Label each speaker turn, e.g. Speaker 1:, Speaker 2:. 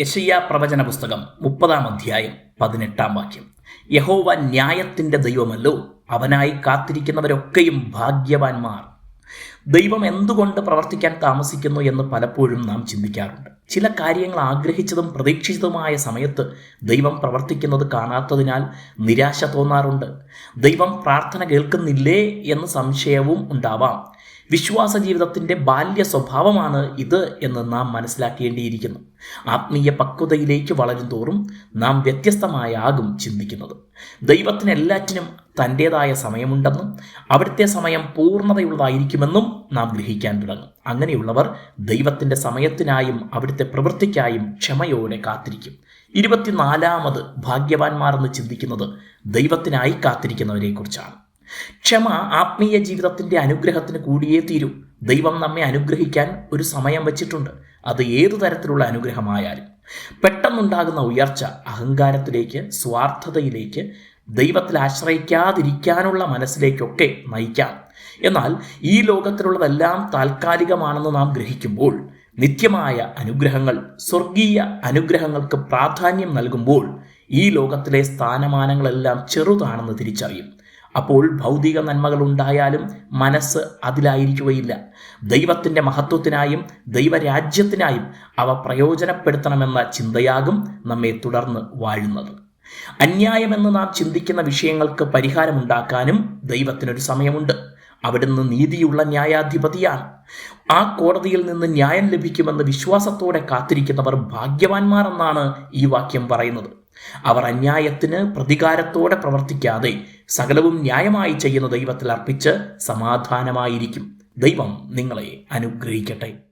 Speaker 1: യശയ്യ പ്രവചന പുസ്തകം മുപ്പതാം അധ്യായം പതിനെട്ടാം വാക്യം. യഹോവ ന്യായത്തിന്റെ ദൈവമല്ലോ അവനായി കാത്തിരിക്കുന്നവരൊക്കെയും ഭാഗ്യവാന്മാർ. ദൈവം എന്തുകൊണ്ട് പ്രവർത്തിക്കാൻ താമസിക്കുന്നു എന്ന് പലപ്പോഴും നാം ചിന്തിക്കാറുണ്ട്. ചില കാര്യങ്ങൾ ആഗ്രഹിച്ചതും പ്രതീക്ഷിച്ചതുമായ സമയത്ത് ദൈവം പ്രവർത്തിക്കുന്നത് കാണാത്തതിനാൽ നിരാശ തോന്നാറുണ്ട്. ദൈവം പ്രാർത്ഥന കേൾക്കുന്നില്ലേ എന്ന് സംശയവും ഉണ്ടാവാം. വിശ്വാസ ജീവിതത്തിന്റെ ബാല്യ സ്വഭാവമാണ് ഇത് എന്ന് നാം മനസ്സിലാക്കേണ്ടിയിരിക്കുന്നു. ആത്മീയ പക്വതയിലേക്ക് വളരും തോറും നാം വ്യത്യസ്തമായാകും ചിന്തിക്കുന്നത്. ദൈവത്തിന് എല്ലാറ്റിനും തന്റേതായ സമയമുണ്ടെന്നും അവിടുത്തെ സമയം പൂർണതയുള്ളതായിരിക്കുമെന്നും നാം ഗ്രഹിക്കാൻ തുടങ്ങും. അങ്ങനെയുള്ളവർ ദൈവത്തിന്റെ സമയത്തിനായും അവിടുത്തെ പ്രവൃത്തിക്കായും ക്ഷമയോടെ കാത്തിരിക്കും. ഇരുപത്തിനാലാമത് ഭാഗ്യവാന്മാർ എന്ന് ചിന്തിക്കുന്നത് ദൈവത്തിനായി കാത്തിരിക്കുന്നവരെക്കുറിച്ചാണ്. ക്ഷമ ആത്മീയ ജീവിതത്തിന്റെ അനുഗ്രഹത്തിന് കൂടിയേ തീരും. ദൈവം നമ്മെ അനുഗ്രഹിക്കാൻ ഒരു സമയം വച്ചിട്ടുണ്ട്. അത് ഏതു തരത്തിലുള്ള അനുഗ്രഹമായാലും. പെട്ടെന്നുണ്ടാകുന്ന ഉയർച്ച അഹങ്കാരത്തിലേക്ക് സ്വാർത്ഥതയിലേക്ക് ദൈവത്തിൽ ആശ്രയിക്കാതിരിക്കാനുള്ള മനസ്സിലേക്കൊക്കെ നയിക്കാം. എന്നാൽ ഈ ലോകത്തിലുള്ളതെല്ലാം താൽക്കാലികമാണെന്ന് നാം ഗ്രഹിക്കുമ്പോൾ നിത്യമായ അനുഗ്രഹങ്ങൾ സ്വർഗീയ അനുഗ്രഹങ്ങൾക്ക് പ്രാധാന്യം നൽകുമ്പോൾ ഈ ലോകത്തിലെ സ്ഥാനമാനങ്ങളെല്ലാം ചെറുതാണെന്ന് തിരിച്ചറിയും. അപ്പോൾ ഭൗതിക നന്മകൾ ഉണ്ടായാലും മനസ്സ് അതിലായിരിക്കുകയില്ല. ദൈവത്തിന്റെ മഹത്വത്തിനായും ദൈവരാജ്യത്തിനായും അവ പ്രയോജനപ്പെടുത്തണമെന്ന ചിന്തയാകും നമ്മെ തുടർന്ന് വാഴുന്നത്. അന്യായമെന്ന് നാം ചിന്തിക്കുന്ന വിഷയങ്ങൾക്ക് പരിഹാരമുണ്ടാക്കാനും ദൈവത്തിനൊരു സമയമുണ്ട്. അവിടുന്ന് നീതിയുള്ള ന്യായാധിപതിയാണ് ആ കോടതിയിൽ നിന്ന് ന്യായം ലഭിക്കുമെന്ന് വിശ്വാസത്തോടെ കാത്തിരിക്കുന്നവർ ഭാഗ്യവാന്മാർ എന്നാണ് ഈ വാക്യം പറയുന്നത്. അവർ അന്യായത്തിന് പ്രതികാരത്തോടെ പ്രവർത്തിക്കാതെ സകലവും ന്യായമായി ചെയ്യുന്ന ദൈവത്തിൽ അർപ്പിച്ച് സമാധാനമായിരിക്കും. ദൈവം നിങ്ങളെ അനുഗ്രഹിക്കട്ടെ.